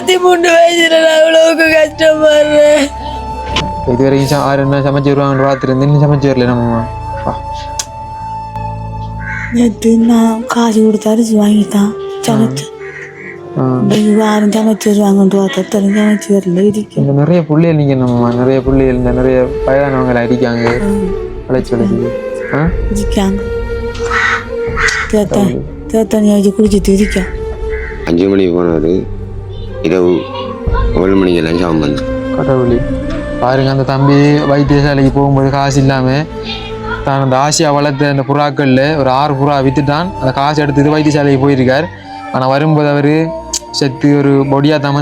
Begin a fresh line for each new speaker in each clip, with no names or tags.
இருபத்தி மூணு வயசுல நான் அவ்வளவுக்கு கஷ்டப்படுறேன்.
இது வரைக்கும் ஆறு என்ன சமைச்சு வருவாங்கன்னு பார்த்துருந்து இன்னும் சமைச்சு வரல நம்ம
நேற்று நான் காசு கொடுத்து அரிசி வாங்கிட்டான். சமைச்சு. யாரும் சமைச்சு வருவாங்கன்னு பார்த்தா சமைச்சு வரல இருக்கு.
இந்த நிறைய புள்ளைகள் நீங்கள் நம்ம நிறைய புள்ளைகள் இந்த நிறைய வயதானவங்களை அடிக்காங்க. அழைச்சி அழைச்சி ஆ?
இருக்காங்க தேத்தன் தேத்தனி குடிச்சிட்டு இருக்கேன்
அஞ்சு மணிக்கு போனார். இரவு ஏழு மணிக்கு லஞ்சாம் வந்து.
கடவுளி பாருங்க அந்த தம்பி வைத்தியசாலைக்கு போகும்போது காசு இல்லாமல் தான் அந்த ஆசியா வளர்த்த அந்த புறாக்களில் ஒரு ஆறு புறா வித்துட்டான். அந்த காசு எடுத்துட்டு வைத்தியசாலைக்கு போயிருக்கார். ஆனால் வரும்போது அவர் செத்து ஒரு பொடியாக தான்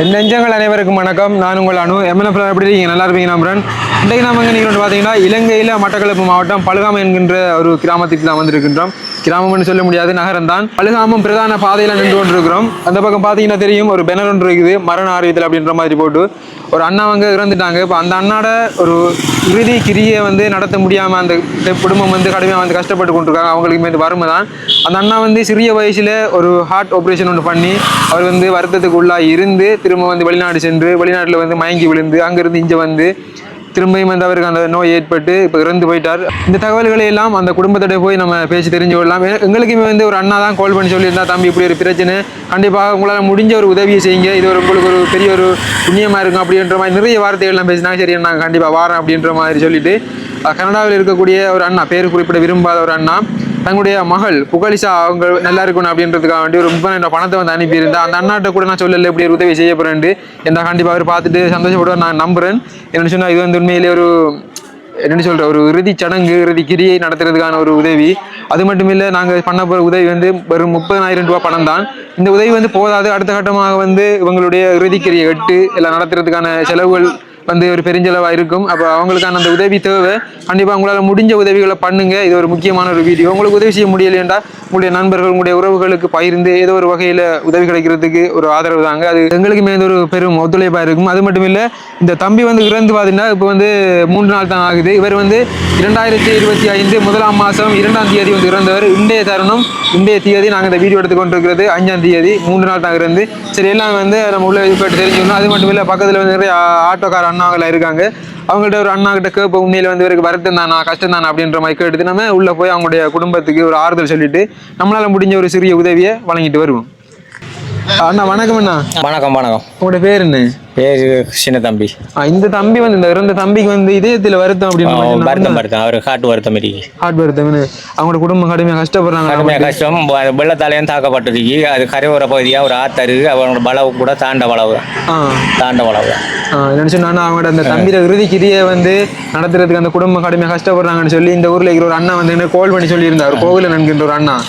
என் நெஞ்சங்கள் அனைவருக்கும் வணக்கம். நான் உங்கள் அனு. எம்எல்எஃப் எப்படி இருக்கீங்க? நல்லா இருப்பீங்க நம்புறேன் இன்றைக்கு நம்ம எங்கே நிற்கிறோம் பார்த்தீங்கன்னா இலங்கையில் மட்டக்களப்பு மாவட்டம் பழுகாமம் என்கின்ற ஒரு கிராமத்துக்கு நான் வந்திருக்கின்றோம். கிராமம்னு சொல்ல முடியாது நகரம் தான் பழுகாமம் பிரதான பாதையில் நின்று கொண்டிருக்கிறோம். அந்த பக்கம் பார்த்தீங்கன்னா தெரியும் ஒரு பெனர் ஒன்று இருக்குது மரண ஆர்வத்தில் அப்படின்ற மாதிரி போட்டு. ஒரு அண்ணா அவங்க இறந்துட்டாங்க. இப்போ அந்த அண்ணாட ஒரு இறுதி கிரியை வந்து நடத்த முடியாமல் அந்த குடும்பம் வந்து கடுமையாக வந்து கஷ்டப்பட்டு கொண்டிருக்காங்க. அவங்களுக்கு வந்து வறுமை தான். அந்த அண்ணா வந்து சிறிய வயசில் ஒரு ஹார்ட் ஆப்ரேஷன் ஒன்று பண்ணி அவர் வந்து வருத்தத்துக்கு உள்ளாகி இருந்து திரும்ப வந்து வெளிநாடு சென்று வெளிநாட்டில் வந்து மயங்கி விழுந்து அங்கேருந்து இங்கே வந்து திரும்பியும் வந்து அவருக்கு அந்த நோய் ஏற்பட்டு இப்போ இறந்து போயிட்டார். இந்த தகவல்களை எல்லாம் அந்த குடும்பத்தோட போய் நம்ம பேசி தெரிஞ்சு கொள்ளலாம். எங்களுக்குமே வந்து ஒரு அண்ணா தான் கால் பண்ணி சொல்லியிருந்தா தம்பி இப்படி ஒரு பிரச்சனை. கண்டிப்பாக உங்களால் முடிஞ்ச ஒரு உதவியை செய்யுங்க. இது ஒரு உங்களுக்கு ஒரு பெரிய ஒரு புண்ணியமாக இருக்கும் அப்படின்ற மாதிரி நிறைய வார்த்தைகள்லாம் பேசினாங்க. சரி நாங்கள் கண்டிப்பாக வாரேன் அப்படின்ற மாதிரி சொல்லிட்டு கனடாவில் இருக்கக்கூடிய ஒரு அண்ணா பேர் குறிப்பிட விரும்பாத ஒரு அண்ணா தங்களுடைய மகள் புகழிசா அவங்க நல்லா இருக்கணும் அப்படின்றதுக்காக வேண்டி ஒரு முப்பதாயிரம் பணத்தை வந்து அனுப்பியிருந்தேன் அந்த அண்ணாட்ட கூட நான் சொல்லலை இப்படி ஒரு உதவி செய்ய போறேன்ட்டு. என்ன கண்டிப்பாக அவர் பார்த்துட்டு சந்தோஷப்படுவார் நான் நம்புறேன். என்னன்னு சொன்னால் இது வந்து உண்மையிலே ஒரு என்னென்னு சொல்கிற ஒரு இறுதி சடங்கு இறுதி கிரியை நடத்துறதுக்கான ஒரு உதவி. அது மட்டும் இல்லை நாங்கள் பண்ண போகிற உதவி வந்து வெறும் முப்பதாயிரம் ரூபாய் பணம் தான். இந்த உதவி வந்து போதாது. அடுத்த கட்டமாக வந்து இவங்களுடைய இறுதி கிரியை எட்டு எல்லாம் நடத்துறதுக்கான செலவுகள் வந்து ஒரு பெருஞ்செலவாக இருக்கும் அப்போ அவங்களுக்கான அந்த உதவி தேவை. கண்டிப்பாக உங்களால் முடிஞ்ச உதவிகளை பண்ணுங்க. இது ஒரு முக்கியமான ஒரு வீடியோ. உங்களுக்கு உதவி செய்ய முடியலையென்றா உங்களுடைய நண்பர்கள் உங்களுடைய உறவுகளுக்கு பகிர்ந்து ஏதோ ஒரு வகையில் உதவி கிடைக்கிறதுக்கு ஒரு ஆதரவு தாங்க. அது எங்களுக்குமே வந்து ஒரு பெரும் ஒத்துழைப்பாக இருக்கும். அது மட்டும் இல்லை இந்த தம்பி வந்து இறந்து பார்த்தீங்கன்னா இப்போ வந்து மூன்று நாள் தான் ஆகுது. இவர் வந்து இரண்டாயிரத்தி இருபத்தி ஐந்து முதலாம் மாதம் இரண்டாம் தேதி வந்து இறந்தவர். இன்றைய தருணம் இன்றைய தேதி நாங்கள் இந்த வீடியோ எடுத்துக்கொண்டிருக்கிறது அஞ்சாம் தேதி மூன்று நாள் தான் இருந்து. சரி எல்லாம் வந்து நம்ம உள்ள போயிட்டு தெரிஞ்சுக்கணும். அது மட்டும் இல்லை பக்கத்தில் வந்து நிறைய ஆட்டோக்கார அண்ணன் அண்ணாங்களாம் இருக்காங்க. அவங்கள்ட்ட ஒரு அண்ணா கிட்ட கேட்ப உண்மையில வந்து இவருக்கு வருத்தம் தானா கஷ்டம் தானா? அப்படின்ற மாதிரி கேட்டு நம்ம உள்ள போய் அவங்களுடைய குடும்பத்துக்கு ஒரு ஆறுதல் சொல்லிட்டு நம்மளால முடிஞ்ச ஒரு சிறிய உதவியை வழங்கிட்டு வருவோம். அண்ணா வணக்கம் அண்ணா.
வணக்கம் வணக்கம்.
உங்களோட பேர் என்ன?
பேரு சின்ன தம்பி.
இந்த தம்பி வந்து இந்த இறந்த தம்பிக்கு வந்து இதயத்துல வருத்தம் அப்படின்னு
வருத்தம் வருத்தம். அவர் காட்டு வருத்தம் இருக்கு.
ஹார்ட் வருத்தம்னு அவங்களோட குடும்பம் கடுமையா கஷ்டப்படுறாங்க
கடுமையாக கஷ்டம். வெள்ளத்தாலையும் தாக்கப்பட்டிருக்கு அது கரையோர பகுதியாக ஒரு ஆத்தரு அவங்களோட வளவு கூட தாண்ட வளவு. தாண்ட வளவு.
ஆ, என்னன்னு சொன்னா அவங்களோட அந்த தம்பியோட இறுதி கிரியை வந்து நடத்துறதுக்கு அந்த குடும்பம் கடுமையாக கஷ்டப்படுறாங்கன்னு சொல்லி இந்த ஊர்ல இருக்கிற ஒரு அண்ணா வந்து கால் பண்ணி சொல்லியிருந்தார். கோவிலன் என்கின்ற ஒரு அண்ணா.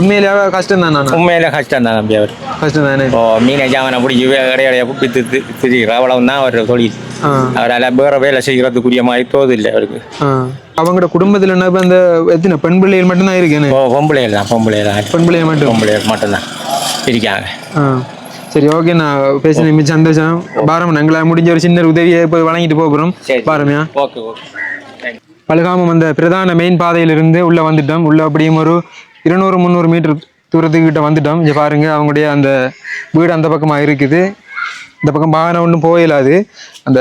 உண்மையிலேயே கஷ்டம் தானே
உண்மையில கஷ்டம் தான் தம்பி அவர்.
கஷ்டம் தானே
இப்போ மீனை ஜாமனை பிடிச்சி இடையிடைய வித்து திரிகிற அவ்வளவு தான் அவர் தொழில். அவரால் வேற வேலை செய்கிறதுக்குரிய மாதிரி தோது இல்லை அவருக்கு.
ஆ. அவங்களோட குடும்பத்துல என்ன அந்த எத்தனை பெண் பிள்ளைகள் மட்டும்தான் இருக்கேன்னு?
இப்போ பொம்பளைகள் தான் பொம்பளைகள் தான்.
பெண் பிள்ளைகள் மட்டும்?
பொம்பளைகள் மட்டும்தான் இருக்காங்க.
சரி ஓகே நான் பேசின மிச்சம் சந்தோஷம். பாரம் எங்களால் முடிஞ்ச ஒரு சின்ன உதவியை இப்போ வழங்கிட்டு போகிறோம். பாரமியா
ஓகே ஓகே.
பழுகாமம் அந்த பிரதான மெயின் பாதையிலிருந்து உள்ளே வந்துட்டோம். உள்ளே அப்படியும் ஒரு இருநூறு முந்நூறு மீட்டர் தூரத்துக்கிட்ட வந்துட்டோம். இங்கே பாருங்கள் அவங்களுடைய அந்த வீடு அந்த பக்கமாக இருக்குது. இந்த பக்கம் வாகனம் ஒன்றும் போயிடாது அந்த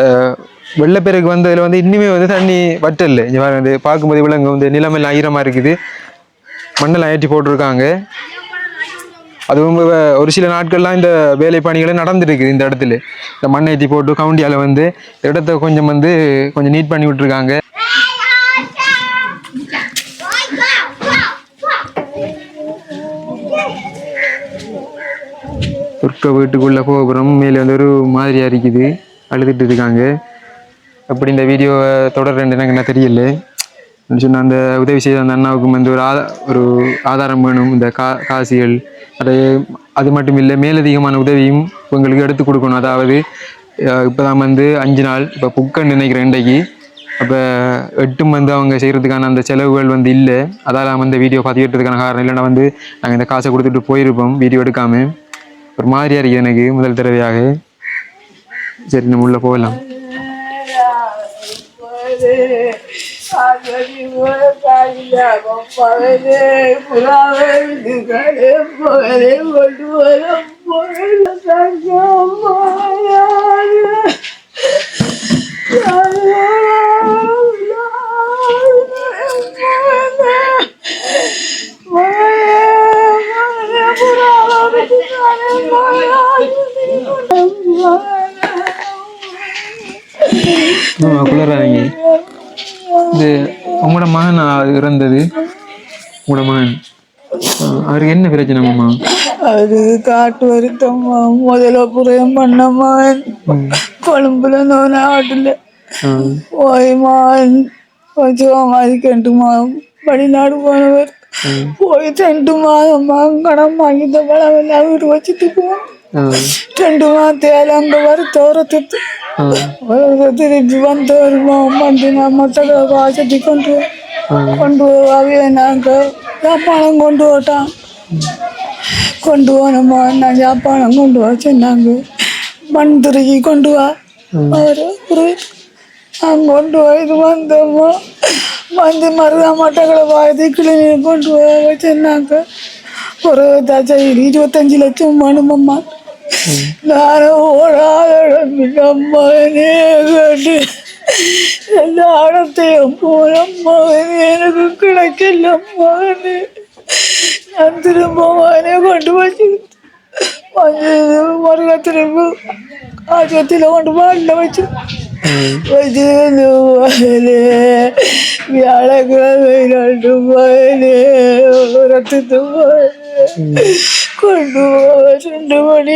வெள்ளப்பெருக்கு வந்ததில் வந்து இன்னுமே வந்து தண்ணி வட்டல் இங்கே பாருங்க வந்து பார்க்கும்போது விலங்கு வந்து நிலமெல்லாம் ஈரமாக இருக்குது. மண்ணெல்லாம் ஏற்றி போட்டிருக்காங்க. அதுவும் ஒரு சில நாட்கள்லாம் இந்த வேலை பணிகளை நடந்துருக்குது இந்த இடத்துல. இந்த மண்ணை ஏற்றி போட்டு கவுண்டியால் வந்து இடத்த கொஞ்சம் வந்து கொஞ்சம் நீட் பண்ணி விட்டுருக்காங்க. துர்க்க வீட்டுக்குள்ள கோபுரம் மேலே வந்து ஒரு மாதிரியாக இருக்குது அழுதுட்டு இருக்காங்க. அப்படி இந்த வீடியோவை தொடர்றேன் எனக்கு என்ன தெரியல. சொன்ன அந்த உதவி செய்த அந்த அண்ணாவுக்கும் வந்து ஒரு ஆதா ஒரு ஆதாரம் வேணும். இந்த கா காசிகள். அதை அது மட்டும் இல்லை மேலதிகமான உதவியும் உங்களுக்கு எடுத்து கொடுக்கணும். அதாவது இப்போ தான் வந்து அஞ்சு நாள். இப்போ புக்கன்னு நினைக்கிறேன் இன்றைக்கு. அப்போ எட்டும் வந்து அவங்க செய்கிறதுக்கான அந்த செலவுகள் வந்து இல்லை. அதால் நம்ம வீடியோ பார்த்துக்கிட்டதுக்கான காரணம் இல்லைன்னா வந்து நாங்கள் இந்த காசை கொடுத்துட்டு போயிருப்போம். வீடியோ எடுக்காமல் ஒரு மாதிரியாக இருக்குது எனக்கு முதல் தடவையாக. சரி நம்ம உள்ளே போகலாம். குளிராதீங்க. இது உங்களோட மகன் இறந்தது? உங்களோட மகன். அவருக்கு என்ன பிரச்சனை மாமா?
அது காட்டு வருத்தம்மா முதல்ல புரியம் பண்ணம்மா கொழும்புல நாட்டுல
ஆ,
போய்மா கொஞ்சம் கண்டுமா வெளிநாடு போனவர். வச்சுட்டு போவோம்
ஆ,
ரெண்டு மாதத்தையால அங்க வர தோரத்துட்டு
ஆ,
திருப்பி வந்து வருமா வந்து நம்ம தடவை வாசட்டி கொண்டு கொண்டு அவைய நாங்க யாப்பானம் கொண்டு போட்டான் கொண்டு போனோமா நான் யாப்பானம் கொண்டு வா சொன்னாங்க. மண் திருக்கி கொண்டு வா. அவரு நான் கொண்டு போயிட்டு வந்தோமா? வந்து மருதா மட்டக்களை வாய்தி கிளினிக் கொண்டு போய் சொன்னாங்க ஒரு தச்சை இருபத்தஞ்சு லட்சம் வேணுமம்மா நானும் ஓடாத மகனே கேட்டு எல்லா இடத்தையும் போன மகனே எனக்கு கிடைக்கல மகனே நான் திரும்ப மகனே கொண்டு வச்சு மருக திரும்ப ஆஸ்பத்திரியில் கொண்டு பாட்டில் வச்சு வச்சு மகனே வியாழக்கிழமை ரெண்டு மகனே ரத்தத்து மகனே கொண்டு போக ரெண்டு மணி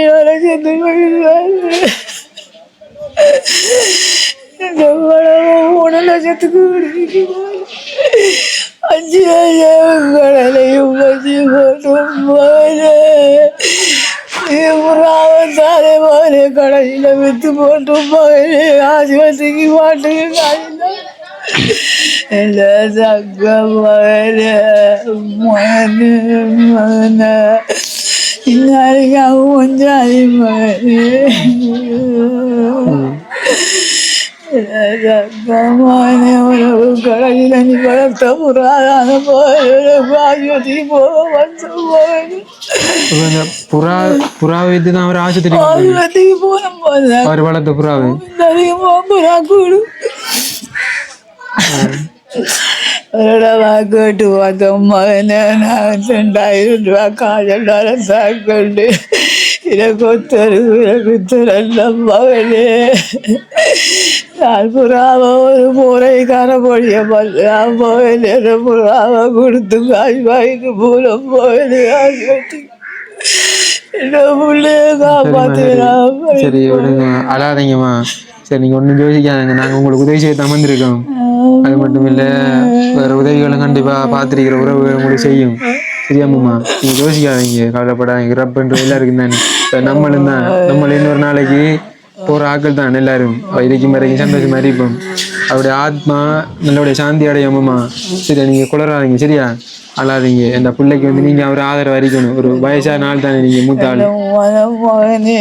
புறாவத்தாலே போது கடையில் வித்து போட்டு போது ஆஸ்பத்திரிக்கு மாட்டுக்கு காலையில் இந்த தங்க மகன மகனு மகன இன்னாருக்கு மகனே உனக்கு கடையில் நீ வளர்த்த புறாதான போய் ஆஸ்பத்திரி போக வந்து போகுது
அப்ப இந்த புறா புறாவை வைத்து தான் அவர் ஆஸ்பத்திரி
ஆஸ்பத்திரிக்கு போன போது
அவர்
நான் புறாவை ஒரு முறைக்கார பொழிய பண்ணலாம் மகனே புறாவை கொடுத்து காய் ஆஸ்பத்திரி என்ன பிள்ளைய காப்பாத்திரான்
சரி விடுங்க. அழாதீங்கம்மா. சரி நீங்க ஒன்றும் யோசிக்காதீங்க. நாங்க உங்களுக்கு உதவி செய்ய தான் வந்திருக்கோம். அது மட்டும் இல்ல வேற உதவிகளும் கண்டிப்பா பார்த்திருக்கிற உறவுகள் உங்களுக்கு செய்யும். சரியாம்மா நீங்க யோசிக்காதீங்க. கவலைப்படாதீங்க. ரப்புன்ற எல்லாருக்கும் தானே. இப்ப நம்மளும் தான். நம்மளும் இன்னொரு நாளைக்கு போற ஆட்கள் தான் எல்லாரும். வரைக்கும் சந்தோஷமா இருப்போம் அவருடைய ஆத்மா நல்லபடியா சாந்தி அடையாமம்மா சரியா நீங்க குளராதீங்க சரியா? அழாதீங்க. இந்த பிள்ளைக்கு வந்து நீங்க அவர் ஆதரவு அறிக்கணும் ஒரு வயசான ஆள் தானே நீங்க மூத்த ஆள்
மகனே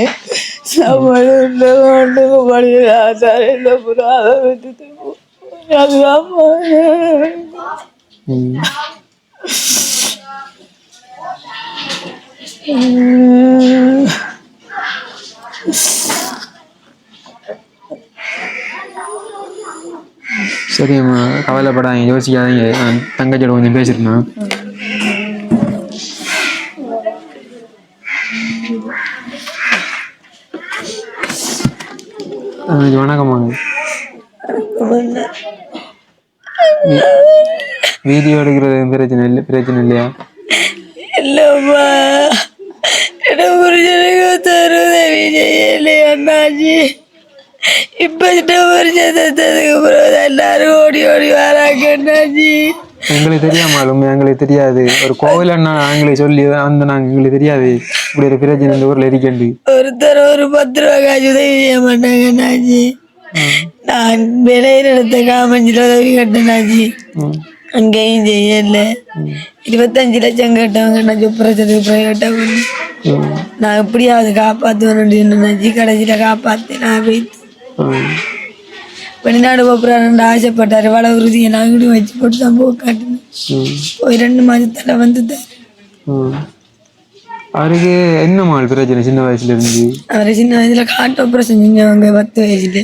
சரிம்மா கவலைப்படாதீங்க யோசிக்காதீங்க. நான் தங்கச்சியோட கொஞ்சம் பேசிருந்தேன் தங்கச்சி வணக்கம்மாங்க வீடியோ எடுக்கிறது பிரச்சனை இல்லை பிரச்சனை இல்லையா?
இல்லம்மா. என்ன புரிஞ்சனுக்கு தருதவி செய்யலையே அண்ணாச்சி?
இப்ப வருஷம் செத்ததுக்கு பிறகு எல்லாரும் ஓடி ஓடி வராங்க அண்ணாச்சி.
எங்களுக்கு தெரியாமல் உண்மை எங்களுக்கு தெரியாது. ஒரு கோவில் அண்ணா எங்களுக்கு சொல்லி அந்த நாங்கள் எங்களுக்கு தெரியாது. இப்படி ஒரு பிரச்சனை இந்த ஊரில் இருக்கண்டு
ஒருத்தர் ஒரு பத்து ரூபா காசு உதவி செய்ய மாட்டாங்க அண்ணாச்சி. நான் விலையில எடுத்த காமஞ்சில் உதவி கட்டினாச்சி அங்கேயும் செய்யல. இருபத்தஞ்சு லட்சம் கேட்டவங்க நான் சுப்புரச்சதுக்கு போய் கேட்டவங்க நான் எப்படியாவது காப்பாற்றுவேன் நினைச்சு கடைசியில் காப்பாற்றி நான் போய் வெளிநாடு போகிறான்னு ஆசைப்பட்டாரு. வள உறுதியை நான் கூட வச்சு போட்டு தான் போக காட்டினேன் போய் ரெண்டு மாதத்தில் வந்துட்டார்.
ம். அவருக்கு என்ன மால் பிரச்சனை சின்ன வயசுல இருந்து?
அவர் சின்ன வயசுல காட்டு ஆப்ரேஷன் செஞ்சவங்க பத்து வயசுல.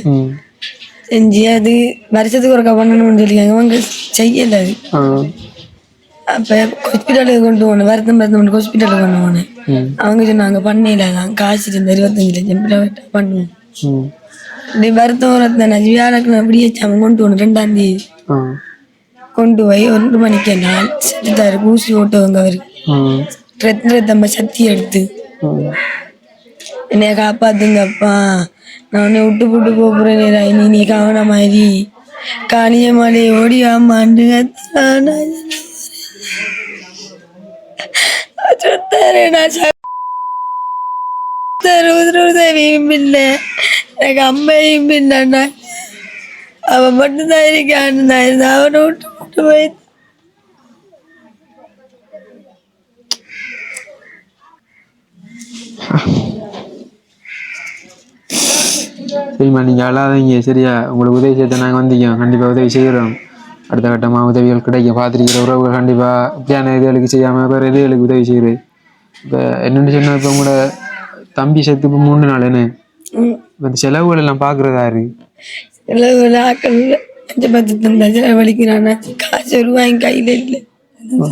செஞ்சு அது வருஷத்துக்கு ஒருக்கா பண்ணணும்னு சொல்லியிருக்காங்க. அவங்க செய்யலை அது. அப்போ ஹாஸ்பிட்டலுக்கு கொண்டு போனேன். வருத்தம் வருத்தம் ஹாஸ்பிட்டலுக்கு கொண்டு போனேன். அவங்க சொன்னாங்க பண்ணையில தான். காசு இருந்த இருபத்தஞ்சு லட்சம் பிறகு பண்ணுவோம்.
ம்
இப்படி வருத்தம் வருத்தம் நான் வியாழக்கிழமை அப்படியே அவன் கொண்டு போனேன் ரெண்டாம் தேதி. கொண்டு போய் ஒன்று மணிக்கு நாள் செத்துட்டாரு. ஊசி ஓட்டவங்க அவருக்கு
ம்
ரத்த ரத்தம்ப சக்தி எடுத்து. என்னைய காப்பாத்துங்கப்பா. நான் உன்னை விட்டு விட்டு போறேன் இனி நீ கவன மாதிரி. காணிய மலை ஓடி ஆமாண்டு சுத்தாரு நான் இல்லை எனக்கு அம்மையும் இல்லைண்ணா அவன் மட்டும்தான் இருக்கான்னு நான் இருந்தேன் அவனை விட்டு விட்டு போய்
சரிம்மா நீங்கள் அழாதீங்க சரியா? உங்களுக்கு உதவி செய்ய நாங்கள் வந்தீங்க கண்டிப்பாக உதவி செய்கிறோம் அடுத்த கட்டமாக உதவிகள் கிடைக்கும். பார்த்துருக்கிற உறவுகள் கண்டிப்பாக இப்படியான இதுகளுக்கு செய்யாமல் வேறு இதுகளுக்கு உதவி செய்யுது. இப்போ என்னென்னு சொன்னால் இப்போ உங்களோட தம்பி செத்து இப்போ மூணு நாள் என்ன? இந்த செலவுகள் எல்லாம் பார்க்குறதாரு
செலவு ஆக்கள் அஞ்சு பத்து தந்தா செலவழிக்கிறான். காசு ரூபாய் கையில் இல்லை.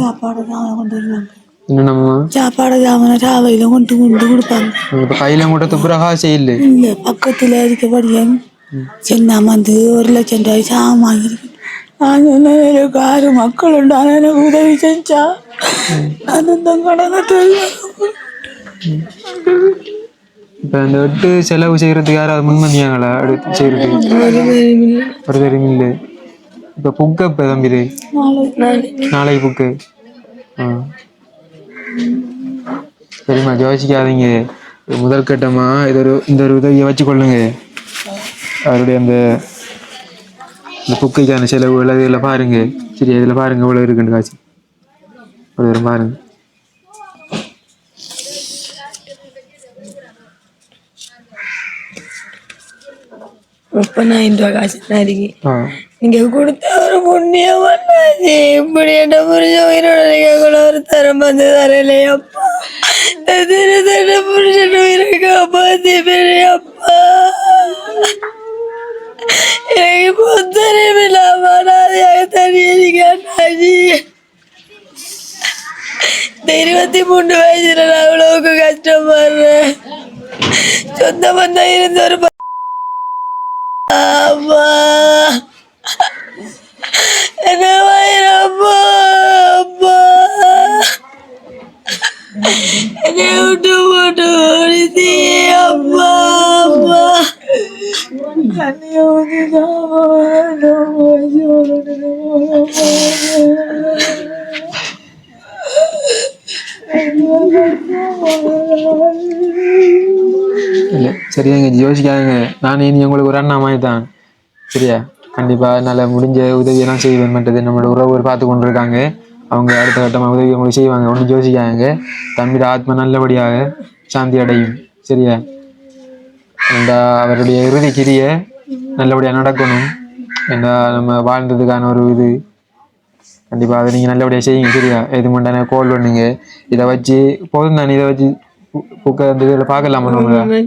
சாப்பாடு தான் கொண்டு வருவாங்க.
என்னென்னம்மா?
சாப்பாடு அவனை ராவையில் கொண்டு கொண்டு கொடுப்பாங்க.
இப்போ கையில் மட்டும் துப்புரகா செய்யல
இல்லை. பக்கத்தில் இருக்கபடியும் சின்ன வந்து ஒரு லட்சம் ரூபாய் சாமான் வாங்கியிருக்கு நான் சொன்னேன் எனக்கு ஆறு மக்கள் எனக்கு உதவி செஞ்சா. நான் இந்த கடனை
இப்போ அந்த எட்டு செலவு செய்கிறதுக்கு யாராவது முன் அடுத்து செய்கிறதுக்கு ஒரு தெரியும் இல்லை இப்போ புக்கு இப்போ தம்பி இது நாளைக்கு புக்கு. ஆ. சரிம்மா யோசிக்காதீங்க இது முதல் கட்டமாக இது ஒரு இந்த ஒரு உதவியை வச்சுக்கொள்ளுங்க. அவருடைய அந்த இந்த புக்கைக்கான செலவு இதில் பாருங்க. சரி இதில் பாருங்க இவ்வளோ இருக்குன்னு காசு. ஒரு தரம்
முப்பதாயிரம் ரூபாய் காசு. தான் இருக்கு நீங்க கொடுத்த ஒரு புண்ணியம் பண்ணாச்சு இப்படி என்ன புரிஞ்ச உயிரோட கூட ஒரு தரம் வந்து தரலையப்பா. திரு புருஷன் உயிரை காப்பாத்தி பெரியப்பா எனக்கு இப்போ தெரியுமில்லாம அனாதையாக தனியிருக்காண்டாஜி இந்த இருபத்தி மூணு வயசுல நான் அவ்வளவுக்கு கஷ்டப்படுறேன். சொந்த பந்தம் இருந்த ஒரு
Uh... நான் இனி உங்களுக்கு ஒரு அண்ணா மாதிரி தான். சரியா? கண்டிப்பாக என்னால் முடிஞ்ச உதவியெல்லாம் செய்வேன் பண்ணுறது நம்மளோட உறவுகள் பார்த்து கொண்டு இருக்காங்க அவங்க அடுத்த கட்டமாக உதவி உங்களுக்கு செய்வாங்க. ஒன்றும் யோசிக்காங்க தம்பியோட ஆத்மா நல்லபடியாக சாந்தி அடையும். சரியா? அந்த அவருடைய இறுதி கிரிய நல்லபடியாக நடக்கணும். ஏன்னா நம்ம வாழ்ந்ததுக்கான ஒரு இது. கண்டிப்பாக அதை நீங்கள் நல்லபடியாக செய்யுங்க. சரியா? எது முண்டான கோல் பண்ணுங்க. இதை வச்சு போதும் தானே? இதை வச்சு புக்கை அந்த இதில் பார்க்கலாமா நம்ம?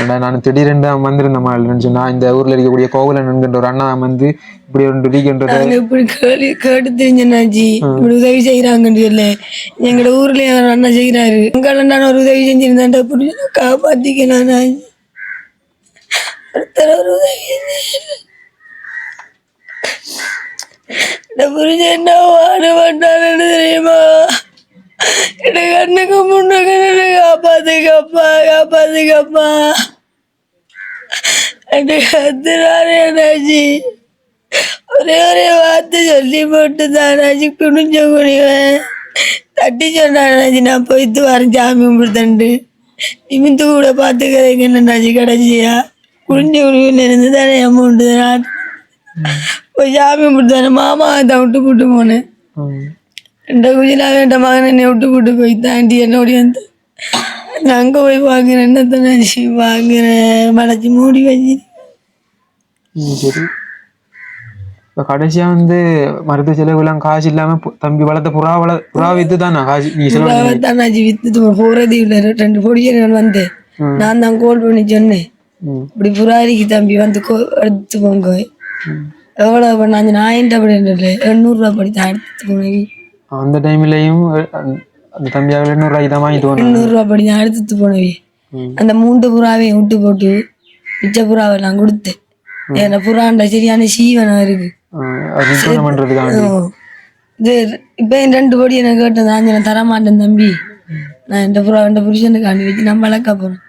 ஏன்டா நான் திடீரென்று தான் வந்திருந்தேன் மாதிரி சொன்னா இந்த ஊர்ல இருக்கக்கூடிய கோகுலன் என்கின்ற ஒரு அண்ணா வந்து இப்படி ஒரு இருக்கின்றத
நாங்க இப்படி கேள்வி கேட்டு தெரிஞ்சனாச்சி இப்படி உதவி செய்யறாங்கன்னு சொல்ல. எங்களோட ஊர்ல ஒரு அண்ணன் செய்யறாரு உங்களை நான் ஒரு உதவி செஞ்சிருந்தேன் இப்படி காப்பாத்திக்கலாம் ஒருத்தர் ஒரு உதவி புரிஞ்ச என்ன பாடுபட்டாருன்னு தெரியுமா? என் கண்ணுக்கு முன்னுக்கு காப்பாத்துக்கப்பா காப்பாத்துக்கப்பா ஒரே ஒரே வார்த்தை சொல்லி போட்டு தான் அண்ணாச்சி குனிஞ்ச குனிவேன் தட்டி சொன்னான் அண்ணாச்சி நான் போயிட்டு வரேன் சாமி கும்பிடுத்தண்டு நிமிந்து கூட பார்த்துக்கிறேங்க அண்ணாச்சி கடைசியா குனிஞ்ச குனிவில் இருந்து தானே அமௌண்ட்டு நான் போய் சாமி கும்பிடுத்தானே மாமா தான் விட்டு போட்டு போனேன். ரெண்ட குஜிலா வேண்ட மகன் என்னை விட்டு போட்டு போய் தாண்டி என்னோடைய வந்து நான் போய் பார்க்குறேன் என்னத்தை நினச்சி பார்க்குறேன் மலைச்சி மூடி வச்சு.
சரி. இப்போ கடைசியாக வந்து மருத்துவ செலவுலாம் காசு இல்லாமல் தம்பி வளர்த்த புறா வள புறா வித்து தானே காசு? நீங்கள் செலவு
தானாச்சு வித்துட்டு போகிறது இல்லை. ரெண்டு பொடியை நான் வந்தேன் நான் தான் கால் பண்ணி சொன்னேன். இப்படி புறாரிக்கு தம்பி வந்து எடுத்து போங்க. எவ்வளோ பண்ணாங்க நான் என்கிட்ட அப்படி எண்ணூறுரூவா படி தான் எடுத்து போனேன்.
அந்த டைம்லையும் அந்த தம்பியாக எண்ணூறுரூவாய்க்கு தான் வாங்கிட்டு போனேன்
எண்ணூறுரூவா படி தான் எடுத்து போனவே அந்த மூன்று புறாவையும் விட்டு போட்டு மிச்ச புறாவை நான் கொடுத்தேன் ஏன்னா புறாண்ட சரியான சீவனம் இருக்கு. இது இப்போ என் ரெண்டு கோடி எனக்கு கேட்டது? ஆஞ்சு நான் தரமாட்டேன் தம்பி. நான் என் புறா என் புருஷனுக்கு அனுப்பி வச்சு நான் வளர்க்க போறேன்.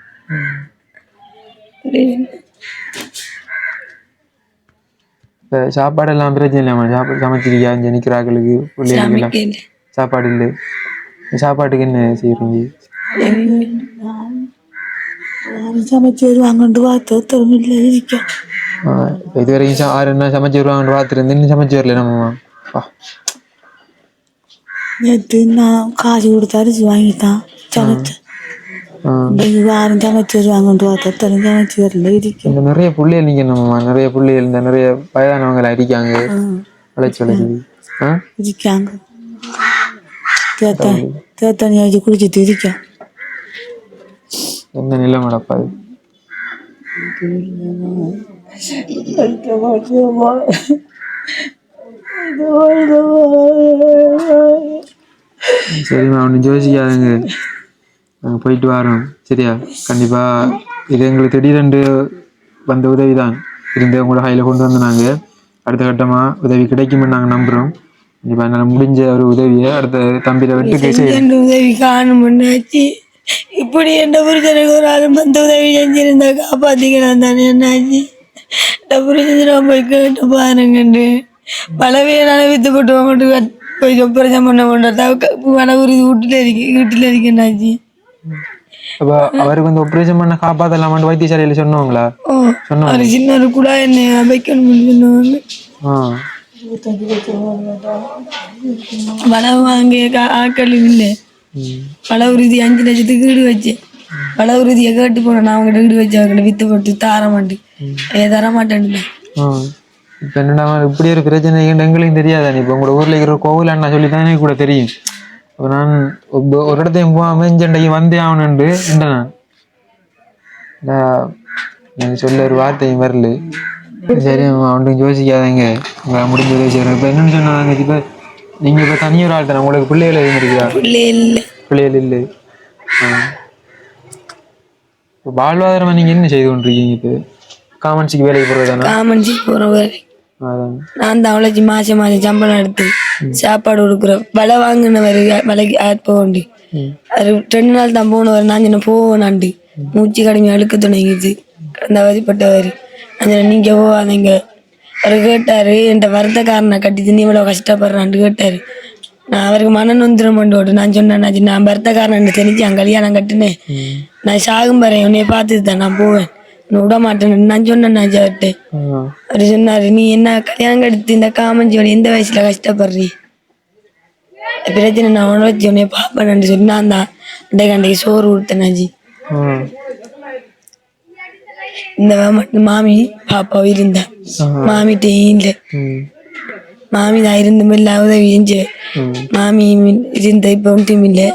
இப்போ சாப்பாடு எல்லாம் பிரச்சனை இல்லாமல் சாப்பாடு சமைச்சிருக்கியா? இங்கே சாப்பாடு இல்லை. சாப்பாட்டுக்கு என்ன செய்கிறீங்க
சமைச்சு வருவாங்கன்ட்டு பார்த்து ஒருத்தரும் இல்லை இருக்கேன்
இது வரைக்கும் ஆறு என்ன சமைச்சு வருவாங்கன்னு பார்த்துருந்து இன்னும் சமைச்சு வரல நம்ம
நேற்று நான் காசு கொடுத்து அரிசி வாங்கிட்டான். இன்னைக்கு யாரும் சமைச்சு வருவாங்கன்ட்டு பார்த்து ஒருத்தரும் சமைச்சு வரல இருக்கேன்
நிறைய புள்ளைகள் நீங்கள் நம்ம நிறைய புள்ளைகள் இந்த நிறைய வயதானவங்களை அடிக்காங்க வளைச்சு ஆ
இருக்காங்க தேத்தா தேத்தனி ஆச்சு குடிச்சிட்டு இருக்கேன்
எந்த நிலம் நடப்பாது சரிம்மா ஒன்றும் யோசிக்காதுங்க. நாங்கள் போயிட்டு வரோம். சரியா? கண்டிப்பாக இது எங்களுக்கு திடீரென்று வந்த உதவி தான் இருந்து உங்களோட ஹையில் கொண்டு வந்து நாங்கள் அடுத்த கட்டமாக உதவி கிடைக்கும்னு நாங்கள் நம்புகிறோம் என்னால் முடிஞ்ச ஒரு உதவியை அடுத்த தம்பியில் வெட்டுக்கு செய்ய
என் உதவி காணும்னாச்சு இப்படி என் புருஷனுக்கு ஒரு ஆள் வந்து உதவி செஞ்சிருந்தா காப்பாத்திக்கலாம் தானே என்னாச்சு என் புருஷன் போய் கேட்டு பாருங்கண்டு பலவே வித்து போட்டு மட்டும் போய் சொப்பரசம் பண்ண மாட்டா வன உறுதி வீட்டில் இருக்கு வீட்டில் இருக்கேன்னாச்சு
அப்போ அவருக்கு வந்து ஆப்ரேஷன் பண்ண காப்பாற்றலாமான்னு வைத்தியசாலையில்
ஓ ஒரு சின்ன ஒரு கூட என்னை வைக்கணும்னு சொன்னாங்க
ஆ
வளவு வாங்கிய கா- ஆட்கள் இல்லை. பல உறுதி அஞ்சு லட்சத்துக்கு வீடு வச்சு. பல உறுதியை கேட்டு போனேன் நான் அவங்ககிட்ட வீடு வச்சு அவங்ககிட்ட வித்து போட்டு தர மாட்டேன் ஏ தர மாட்டேன்ல
இப்ப இப்போ என்னடா இப்படி ஒரு பிரச்சனை எங்களையும் எங்களுக்கும் தெரியாதானே இப்போ உங்களோட ஊரில் இருக்கிற கோவில் அண்ணா சொல்லி தானே கூட தெரியும். அப்போ நான் ஒரு இடத்தையும் போகாமல் இஞ்சண்டைக்கு வந்தே ஆகணுண்டு இந்த நான். சொல்ல ஒரு வார்த்தையும் வரல. சரி அவனுக்கு யோசிக்காதீங்க. முடிஞ்ச உதவி செய்கிறேன் இப்போ என்னன்னு சொன்னாங்க இப்போ நீங்கள் இப்போ தனியொரு ஆள் தானே உங்களுக்கு பிள்ளைகள் எதுவும்
இல்லை
பிள்ளைகள் இல்லை. இப்போ வாழ்வாதாரமாக நீங்கள் என்ன செய்து கொண்டிருக்கீங்க இப்போ? காமன்ஸுக்கு வேலைக்கு போகிறதானா
காமன்சி போகிறவர்
அதான்.
நான் தான் அவ்வளோச்சி மாசம் மாசம் சம்பளம் எடுத்து சாப்பாடு கொடுக்குற வலை வாங்கினவர் வலைக்கு ஆட் போகண்டி. அது ரெண்டு நாள் தான் போனவர் நான் சொன்ன போவேனாண்டு மூச்சு கடுமை அழுக்க தொடங்கிது கடந்த அவதிப்பட்டவர் சொன்னேன் நீங்கள் போவாதீங்க அவர் கேட்டார் என்கிட்ட வருத்தக்காரனை கட்டி தின்னு இவ்வளோ கஷ்டப்படுறான்ட்டு கேட்டார். நான் அவருக்கு மன நொந்திரம் பண்ணோடு நான் சொன்னேன் நான் பர்த்தக்காரன் தெரிஞ்சு கல்யாணம் கட்டினேன். நான் சாகும் பாரு உன்னைய பார்த்துட்டு தான் நான் போவேன். விட மாட்டேன் நான் சொன்னேன் நான் அவர்கிட்ட. அவர் சொன்னாரு நீ என்ன கல்யாணம் கடுத்து இந்த காமஞ்சியோட எந்த வயசுல கஷ்டப்படுறீ? பிரச்சனை நான் உன வச்சு உன்னைய பாப்பேன் சொல்லி நான் தான் அன்றைக்கு அன்றைக்கு சோறு கொடுத்தேனாஜி
ஆ.
இந்த மாமி பாப்பா இருந்தா. மாமிட்டையும் இல்லை மாமி தான் இருந்தும் இல்லை உதவி செஞ்சு மாமி இருந்த இப்போ ஒன்றும் இல்லை.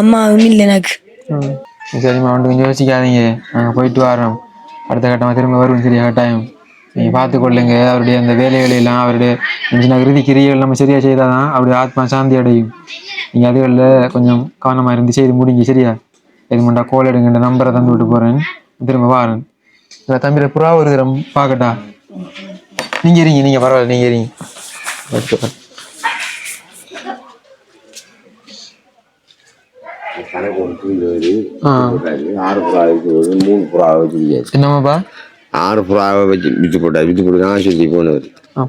அம்மாவும் இல்லை எனக்கு.
சரிம்மா அவனுக்கு கொஞ்சம் யோசிக்காதீங்க. நாங்கள் போயிட்டு வரோம். அடுத்த கட்டமாக திரும்ப வருவோம் சரியா கட்டாயம். நீங்கள் பார்த்துக்கொள்ளுங்க அவருடைய அந்த வேலைகளெல்லாம் அவருடைய சின்ன இறுதி கிரியைகள் நம்ம சரியாக செய்தால் தான் அவருடைய ஆத்மா சாந்தி அடையும். நீங்கள் அதுகளில் கொஞ்சம் கவனமாக இருந்து செய்து முடிங்க சரியா? எது மட்டும் கோல் எடுங்கன்ற நம்பரை தந்து விட்டு போகிறேன் திரும்ப வாரேன். இல்லை தம்பியில் புறா ஒரு தரம் பார்க்கட்டா. நீங்கள் இருங்க நீங்கள் பரவாயில்ல நீங்கள் இருங்க.
ஒரு ஆறு புறா மூணு புறா வச்சிருக்காச்சு
என்னம்மாப்பா?
ஆறு புறாவை வச்சு வித்து போட்டார் வித்து போட்டு தான் ஆஸ்பத்திரி போனவர்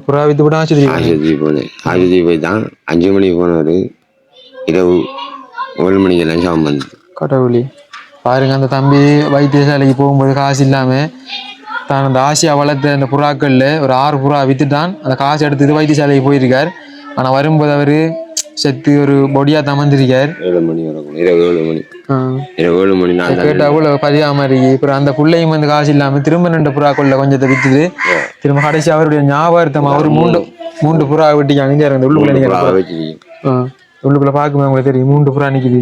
புறா வித்து ஆச்சரியம்
ஆஸ்பத்திரி போனேன் ஆஸ்பத்திரி போய் தான் அஞ்சு மணிக்கு போனவர். இரவு ஏழு மணிக்கு லஞ்சம் வந்து
கடவுளி. பாருங்க அந்த தம்பி வைத்தியசாலைக்கு போகும்போது காசு இல்லாம தான் அந்த ஆசியா வளர்த்த அந்த புறாக்கள்ல ஒரு ஆறு புறா வித்துட்டான். அந்த காசு எடுத்துட்டு வைத்தியசாலைக்கு போயிருக்கார். ஆனா வரும்போது அவரு செத்து ஒரு பொடியா தமர்ந்திருக்கார்.
ஏழு மணி வரக்கூடும் இரவு ஏழு மணி. இரவு ஏழு மணி நான்
கேட்ட அவ்வளவு பதியாம இருக்கு. அப்புறம் அந்த பிள்ளையும் வந்து காசு இல்லாம திரும்ப ரெண்டு புறாக்குள்ள கொஞ்சத்தை வித்துது. திரும்ப கடைசி அவருடைய ஞாபகார்த்தம் அவர் மூன்று மூன்று புறா வெட்டி அணிஞ்சாரு அந்த உள்ளுக்குள்ள ஆ. உள்ளுக்குள்ள பாக்கும்போது உங்களுக்கு தெரியும் மூன்று புறா நிக்குது.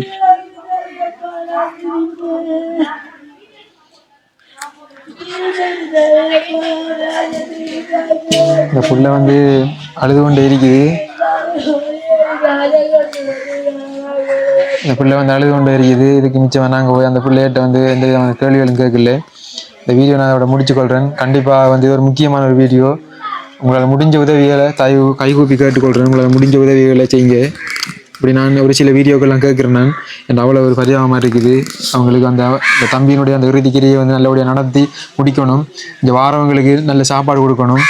இந்த புள்ள வந்து அழுது கொண்டு இருக்குது. இந்த பிள்ளை வந்து அழுது கொண்டு இருக்குது. இதுக்கு மிச்சம் நாங்கள் போய் அந்த பிள்ளைகிட்ட வந்து எந்த விதமான கேள்விகளும் கேட்கல. இந்த வீடியோ நான் அதோட முடிச்சுக்கொள்கிறேன் கண்டிப்பாக வந்து இது ஒரு முக்கியமான ஒரு வீடியோ. உங்களால் முடிஞ்ச உதவிகளை கை கைகூப்பி கேட்டுக்கொள்கிறேன் உங்களால் முடிஞ்ச உதவிகளை செய்யுங்க. இப்படி நான் ஒரு சில வீடியோக்கெல்லாம் கேட்குறேன் நான். அவ்வளோ ஒரு பரிதாபமாக இருக்குது. அவங்களுக்கு அந்த தம்பியினுடைய அந்த இறுதிக்கிரியை வந்து நல்லபடியாக நடத்தி முடிக்கணும். இந்த வாரவங்களுக்கு நல்ல சாப்பாடு கொடுக்கணும்.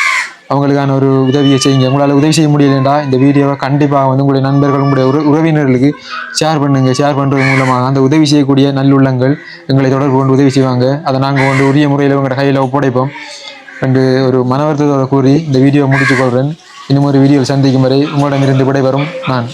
அவங்களுக்கான ஒரு உதவியை செய்யுங்க. உங்களால் உதவி செய்ய முடியலண்டா? இந்த வீடியோவை கண்டிப்பாக வந்து உங்களுடைய நண்பர்கள் உங்களுடைய உற உறவினர்களுக்கு ஷேர் பண்ணுங்கள் ஷேர் பண்ணுறது மூலமாக அந்த உதவி செய்யக்கூடிய நல்லுள்ளங்கள் எங்களை தொடர்பு கொண்டு உதவி செய்வாங்க. அதை நாங்கள் வந்து உரிய முறையில் உங்களோட கையில் ஒப்படைப்போம் என்று ஒரு மனவர்த்தத்தோடு கூறி இந்த வீடியோ முடித்துக்கொள்கிறேன் இன்னும் ஒரு வீடியோவில் சந்திக்கும் வரை உங்களிடமிருந்து விடைபெறும் நான்.